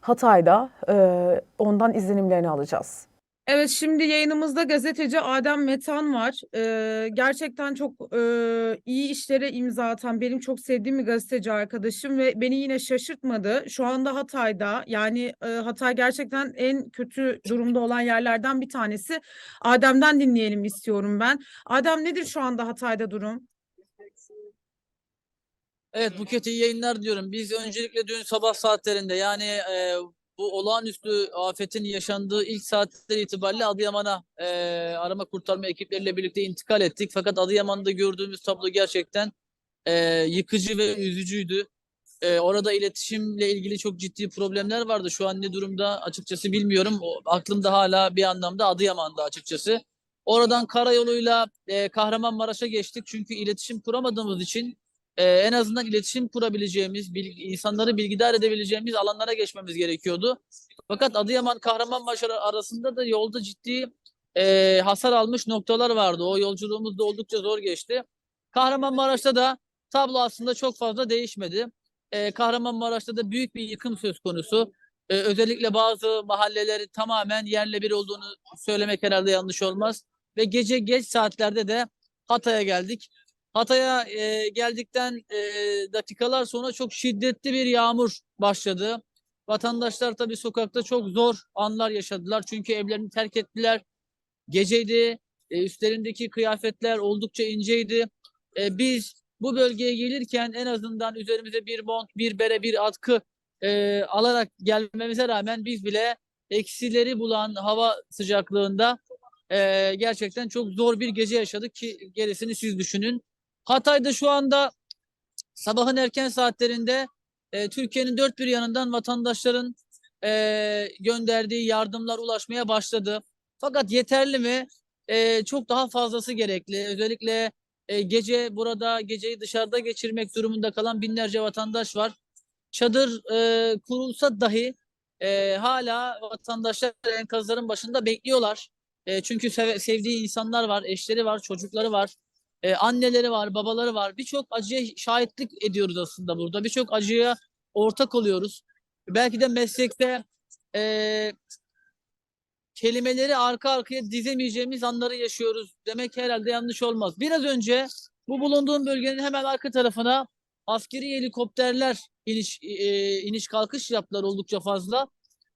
Hatay'da e, ondan izlenimlerini alacağız. Evet şimdi yayınımızda gazeteci Adem Metan var. Ee, gerçekten çok e, iyi işlere imza atan benim çok sevdiğim bir gazeteci arkadaşım ve beni yine şaşırtmadı. Şu anda Hatay'da yani e, Hatay gerçekten en kötü durumda olan yerlerden bir tanesi. Adem'den dinleyelim istiyorum ben. Adem nedir şu anda Hatay'da durum? Evet Buket iyi yayınlar diyorum. Biz öncelikle dün sabah saatlerinde yani e, bu olağanüstü afetin yaşandığı ilk saatler itibariyle Adıyaman'a e, arama kurtarma ekipleriyle birlikte intikal ettik. Fakat Adıyaman'da gördüğümüz tablo gerçekten e, yıkıcı ve üzücüydü. E, orada iletişimle ilgili çok ciddi problemler vardı. Şu an ne durumda açıkçası bilmiyorum. O, aklımda hala bir anlamda Adıyaman'da açıkçası. Oradan karayoluyla e, Kahramanmaraş'a geçtik. Çünkü iletişim kuramadığımız için e, en azından iletişim kurabileceğimiz, bilgi, insanları bilgidar edebileceğimiz alanlara geçmemiz gerekiyordu. Fakat Adıyaman Kahramanmaraş ar- arasında da yolda ciddi e, hasar almış noktalar vardı. O yolculuğumuz da oldukça zor geçti. Kahramanmaraş'ta da tablo aslında çok fazla değişmedi. E, Kahramanmaraş'ta da büyük bir yıkım söz konusu. E, özellikle bazı mahalleleri tamamen yerle bir olduğunu söylemek herhalde yanlış olmaz. Ve gece geç saatlerde de Hatay'a geldik. Hatay'a e, geldikten e, dakikalar sonra çok şiddetli bir yağmur başladı. Vatandaşlar tabii sokakta çok zor anlar yaşadılar. Çünkü evlerini terk ettiler. Geceydi. E, üstlerindeki kıyafetler oldukça inceydi. E, biz bu bölgeye gelirken en azından üzerimize bir mont, bir bere, bir atkı e, alarak gelmemize rağmen biz bile eksileri bulan hava sıcaklığında e, gerçekten çok zor bir gece yaşadık ki gerisini siz düşünün. Hatay'da şu anda sabahın erken saatlerinde e, Türkiye'nin dört bir yanından vatandaşların e, gönderdiği yardımlar ulaşmaya başladı. Fakat yeterli mi? E, çok daha fazlası gerekli. Özellikle e, gece burada geceyi dışarıda geçirmek durumunda kalan binlerce vatandaş var. Çadır e, kurulsa dahi e, hala vatandaşlar enkazların başında bekliyorlar. E, çünkü seve- sevdiği insanlar var, eşleri var, çocukları var. Ee, anneleri var, babaları var. Birçok acıya şahitlik ediyoruz aslında burada. Birçok acıya ortak oluyoruz. Belki de meslekte e, kelimeleri arka arkaya dizemeyeceğimiz anları yaşıyoruz demek herhalde yanlış olmaz. Biraz önce bu bulunduğum bölgenin hemen arka tarafına askeri helikopterler iniş e, iniş kalkış yaptılar oldukça fazla.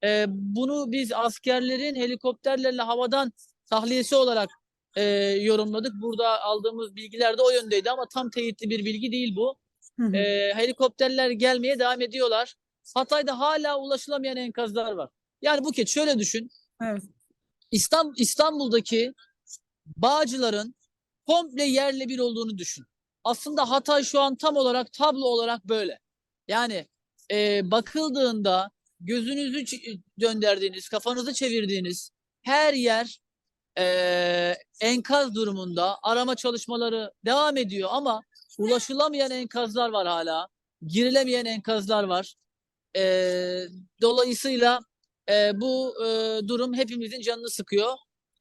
E, bunu biz askerlerin helikopterlerle havadan tahliyesi olarak e, yorumladık. Burada aldığımız bilgiler de o yöndeydi ama tam teyitli bir bilgi değil bu. Hı hı. E, helikopterler gelmeye devam ediyorlar. Hatay'da hala ulaşılamayan enkazlar var. Yani Buket şöyle düşün. Evet. İstanbul, İstanbul'daki bağcıların komple yerle bir olduğunu düşün. Aslında Hatay şu an tam olarak tablo olarak böyle. Yani e, bakıldığında gözünüzü döndürdüğünüz, kafanızı çevirdiğiniz her yer e, enkaz durumunda. Arama çalışmaları devam ediyor ama ulaşılamayan enkazlar var hala. Girilemeyen enkazlar var. E, dolayısıyla e, bu e, durum hepimizin canını sıkıyor.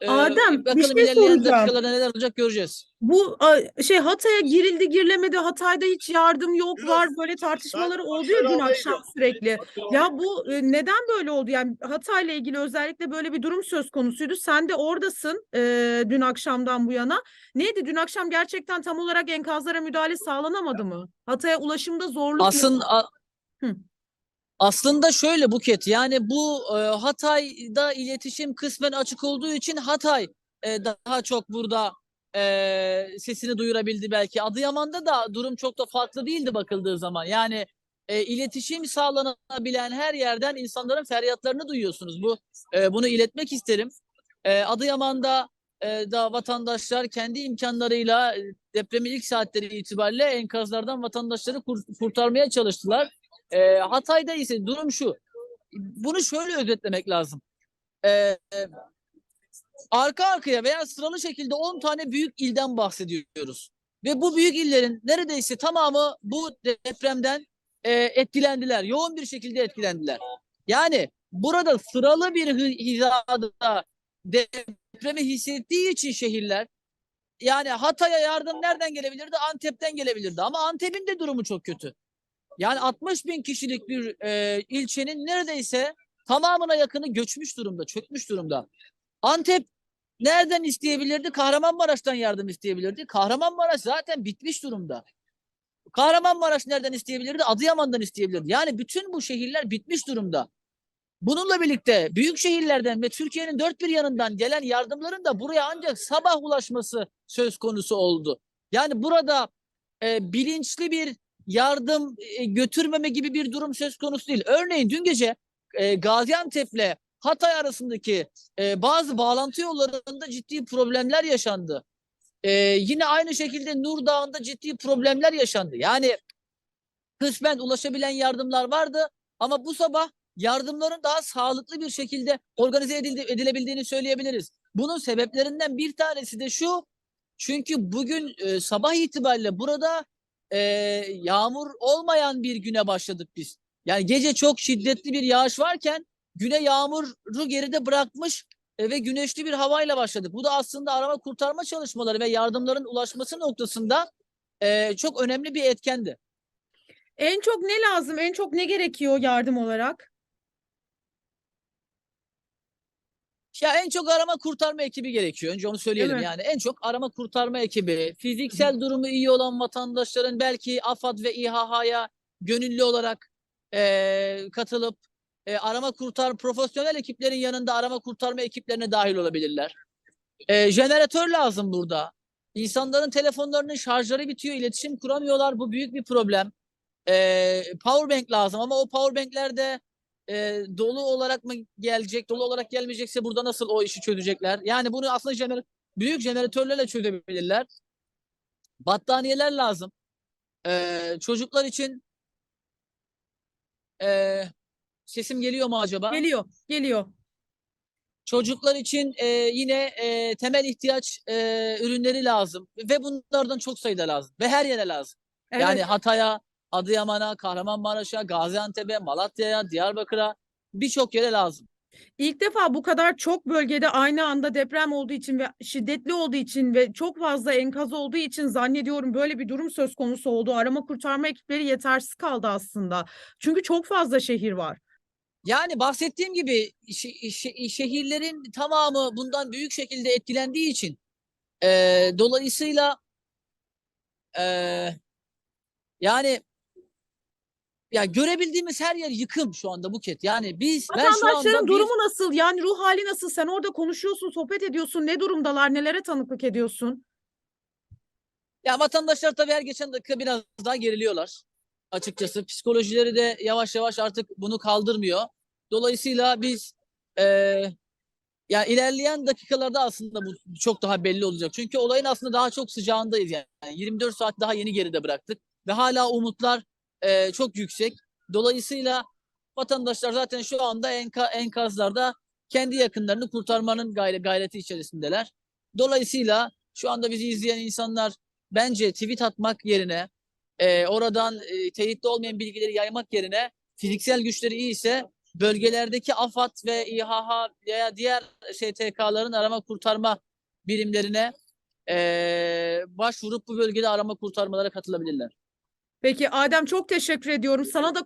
E, Adem, bir bakalım şey ilerleyen soracağım. dakikalarda neler olacak göreceğiz. Bu a, şey Hatay'a girildi girilemedi Hatay'da hiç yardım yok var böyle tartışmaları oldu ya dün akşam sürekli. Ya bu e, neden böyle oldu? Yani Hatay'la ilgili özellikle böyle bir durum söz konusuydu. Sen de oradasın e, dün akşamdan bu yana. Neydi dün akşam gerçekten tam olarak enkazlara müdahale sağlanamadı mı? Hatay'a ulaşımda zorluk mu? Aslında a- Hı. Aslında şöyle Buket yani bu e, Hatay'da iletişim kısmen açık olduğu için Hatay e, daha çok burada e, sesini duyurabildi belki. Adıyaman'da da durum çok da farklı değildi bakıldığı zaman. Yani e, iletişim sağlanabilen her yerden insanların feryatlarını duyuyorsunuz. Bu e, bunu iletmek isterim. E, Adıyaman'da e, da vatandaşlar kendi imkanlarıyla e, depremin ilk saatleri itibariyle enkazlardan vatandaşları kur- kurtarmaya çalıştılar. E, Hatay'da ise durum şu. Bunu şöyle özetlemek lazım. E, arka arkaya veya sıralı şekilde 10 tane büyük ilden bahsediyoruz. Ve bu büyük illerin neredeyse tamamı bu depremden e, etkilendiler. Yoğun bir şekilde etkilendiler. Yani burada sıralı bir hizada depremi hissettiği için şehirler yani Hatay'a yardım nereden gelebilirdi? Antep'ten gelebilirdi. Ama Antep'in de durumu çok kötü. Yani 60 bin kişilik bir e, ilçenin neredeyse tamamına yakını göçmüş durumda, çökmüş durumda. Antep nereden isteyebilirdi? Kahramanmaraş'tan yardım isteyebilirdi. Kahramanmaraş zaten bitmiş durumda. Kahramanmaraş nereden isteyebilirdi? Adıyaman'dan isteyebilirdi. Yani bütün bu şehirler bitmiş durumda. Bununla birlikte büyük şehirlerden ve Türkiye'nin dört bir yanından gelen yardımların da buraya ancak sabah ulaşması söz konusu oldu. Yani burada e, bilinçli bir yardım e, götürmeme gibi bir durum söz konusu değil. Örneğin dün gece e, Gaziantep'le Hatay arasındaki e, bazı bağlantı yollarında ciddi problemler yaşandı. Yine aynı şekilde Nur Dağı'nda ciddi problemler yaşandı. Yani kısmen ulaşabilen yardımlar vardı ama bu sabah yardımların daha sağlıklı bir şekilde organize edildi, edilebildiğini söyleyebiliriz. Bunun sebeplerinden bir tanesi de şu. Çünkü bugün e, sabah itibariyle burada e, yağmur olmayan bir güne başladık biz. Yani gece çok şiddetli bir yağış varken güne yağmuru geride bırakmış ve güneşli bir havayla başladık. Bu da aslında arama kurtarma çalışmaları ve yardımların ulaşması noktasında e, çok önemli bir etkendi. En çok ne lazım? En çok ne gerekiyor yardım olarak? Ya en çok arama kurtarma ekibi gerekiyor. Önce onu söyleyelim. mi? Yani en çok arama kurtarma ekibi, fiziksel durumu iyi olan vatandaşların belki AFAD ve İHH'ya gönüllü olarak eee, katılıp eee, arama kurtar profesyonel ekiplerin yanında arama kurtarma ekiplerine dahil olabilirler. Eee, jeneratör lazım burada. İnsanların telefonlarının şarjları bitiyor, iletişim kuramıyorlar. Bu büyük bir problem. Eee powerbank lazım ama o powerbankler de e, dolu olarak mı gelecek, dolu olarak gelmeyecekse burada nasıl o işi çözecekler? Yani bunu aslında jener büyük jeneratörlerle çözebilirler. Battaniyeler lazım. E, çocuklar için e, sesim geliyor mu acaba? Geliyor, geliyor. Çocuklar için e, yine e, temel ihtiyaç e, ürünleri lazım ve bunlardan çok sayıda lazım ve her yere lazım. Evet. Yani Hatay'a, Adıyaman'a, Kahramanmaraş'a, Gaziantep'e, Malatya'ya, Diyarbakır'a birçok yere lazım. İlk defa bu kadar çok bölgede aynı anda deprem olduğu için ve şiddetli olduğu için ve çok fazla enkaz olduğu için zannediyorum böyle bir durum söz konusu oldu. Arama kurtarma ekipleri yetersiz kaldı aslında. Çünkü çok fazla şehir var. Yani bahsettiğim gibi şe- şe- şehirlerin tamamı bundan büyük şekilde etkilendiği için eee, dolayısıyla eee, yani ya görebildiğimiz her yer yıkım şu anda Buket. Yani biz ben şu Vatandaşların anda bir- durumu nasıl? Yani ruh hali nasıl? Sen orada konuşuyorsun, sohbet ediyorsun. Ne durumdalar? Nelere tanıklık ediyorsun? Ya vatandaşlar tabii her geçen dakika biraz daha geriliyorlar. Açıkçası psikolojileri de yavaş yavaş artık bunu kaldırmıyor. Dolayısıyla biz eee ya ilerleyen dakikalarda aslında bu çok daha belli olacak. Çünkü olayın aslında daha çok sıcağındayız yani. Yani 24 saat daha yeni geride bıraktık ve hala umutlar eee, çok yüksek. Dolayısıyla vatandaşlar zaten şu anda enka, enkazlarda kendi yakınlarını kurtarmanın gayre, gayreti içerisindeler. Dolayısıyla şu anda bizi izleyen insanlar bence tweet atmak yerine e, oradan e, teyitli olmayan bilgileri yaymak yerine fiziksel güçleri iyi ise bölgelerdeki AFAD ve İHH veya diğer STK'ların arama kurtarma birimlerine e, başvurup bu bölgede arama kurtarmalara katılabilirler. Peki Adem çok teşekkür ediyorum. Sana da